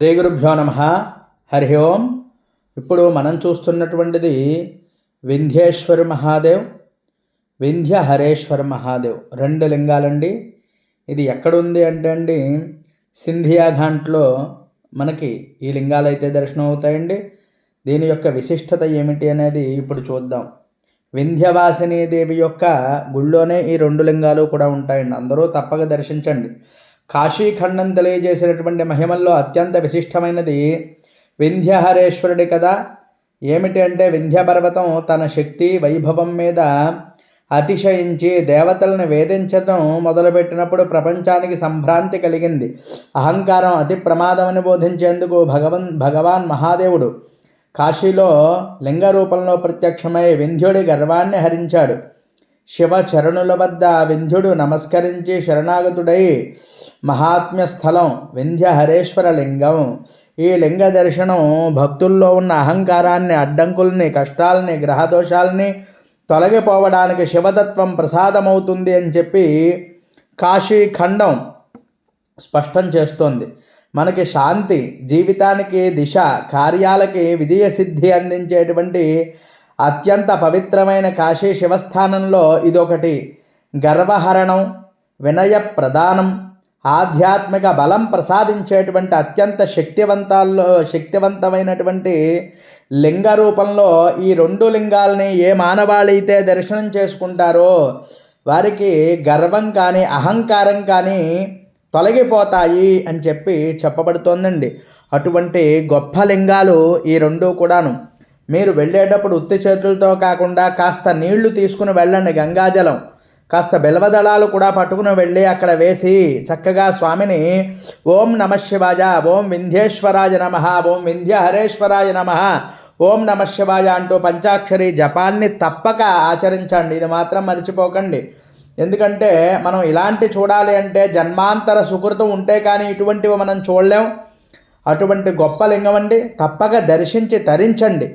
శ్రీ గురుభ్యో నమ. హరి ఓం. ఇప్పుడు మనం చూస్తున్నటువంటిది వింధ్యేశ్వర మహాదేవ్ వింధ్య హరేశ్వర మహాదేవ్ రెండు లింగాలండి. ఇది ఎక్కడుంది అంటే అండి సింధియా ఘాట్లో మనకి ఈ లింగాలు అయితే దర్శనం అవుతాయండి. దీని యొక్క విశిష్టత ఏమిటి అనేది ఇప్పుడు చూద్దాం. వింధ్యవాసిని దేవి యొక్క గుళ్ళోనే ఈ రెండు లింగాలు కూడా ఉంటాయండి. అందరూ తప్పక దర్శించండి. కాశీఖండం తెలియజేసినటువంటి మహిమల్లో అత్యంత విశిష్టమైనది వింధ్యహరేశ్వరుడి కదా ఏమిటి అంటే వింధ్యపర్వతం తన శక్తి వైభవం మీద అతిశయించి దేవతలను వేధించడం మొదలుపెట్టినప్పుడు ప్రపంచానికి సంభ్రాంతి కలిగింది. అహంకారం అతి ప్రమాదమని బోధించేందుకు భగవన్ భగవాన్ మహాదేవుడు కాశీలో లింగ రూపంలో ప్రత్యక్షమై వింధ్యుడి గర్వాన్ని హరించాడు. శివ చరణుల వద్ద వింధ్యుడు నమస్కరించి శరణాగతుడై మహాత్మ్య స్థలం వింధ్యహరేశ్వర లింగం ఈ లింగ దర్శనం భక్తుల్లో ఉన్న అహంకారాన్ని అడ్డంకుల్ని కష్టాలని గ్రహదోషాలని తొలగిపోవడానికి శివతత్వం ప్రసాదమవుతుంది అని చెప్పి కాశీ ఖండం స్పష్టం చేస్తోంది. మనకి శాంతి జీవితానికి దిశ కార్యాలకి విజయసిద్ధి అందించేటువంటి అత్యంత పవిత్రమైన కాశీ శివస్థానంలో ఇదొకటి. గర్వహరణం వినయ ప్రదానం ఆధ్యాత్మిక బలం ప్రసాదించేటువంటి అత్యంత శక్తివంతాల్లో శక్తివంతమైనటువంటి లింగ రూపంలో ఈ రెండు లింగాల్ని ఏ మానవాళైతే దర్శనం చేసుకుంటారో వారికి గర్వం కానీ అహంకారం కానీ తొలగిపోతాయి అని చెప్పి చెప్పబడుతోందండి. అటువంటి గొప్ప లింగాలు ఈ రెండు కూడాను. మీరు వెళ్ళేటప్పుడు ఉత్తి చేతులతో కాకుండా కాస్త నీళ్ళు తీసుకుని వెళ్ళండి గంగాజలం. కాస్త బెల్వదళాలు కూడా పట్టుకుని వెళ్ళి అక్కడ వేసి చక్కగా స్వామిని ఓం నమ శివాయ ఓం వింధ్యేశ్వరాయ నమ ఓం వింధ్య హరేశ్వరాయ నమ ఓం నమ శివాయ అంటూ పంచాక్షరి జపాన్ని తప్పక ఆచరించండి. ఇది మాత్రం మర్చిపోకండి. ఎందుకంటే మనం ఇలాంటి చూడాలి అంటే జన్మాంతర సుకృతం ఉంటే కానీ ఇటువంటివి మనం చూడలేం. అటువంటి గొప్ప లింగం అండి. తప్పక దర్శించి తరించండి.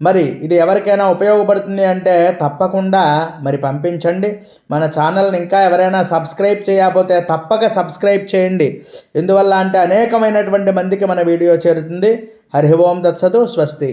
మరి ఇది ఎవరికైనా ఉపయోగపడుతుంది అంటే తప్పకుండా మరి పంపించండి. మన ఛానల్ని ఇంకా ఎవరైనా సబ్స్క్రైబ్ చేయకపోతే తప్పక సబ్స్క్రైబ్ చేయండి. ఎందువల్ల అంటే అనేకమైనటువంటి మందికి మన వీడియో చేరుతుంది. హరి ఓం దత్సతు స్వస్తి.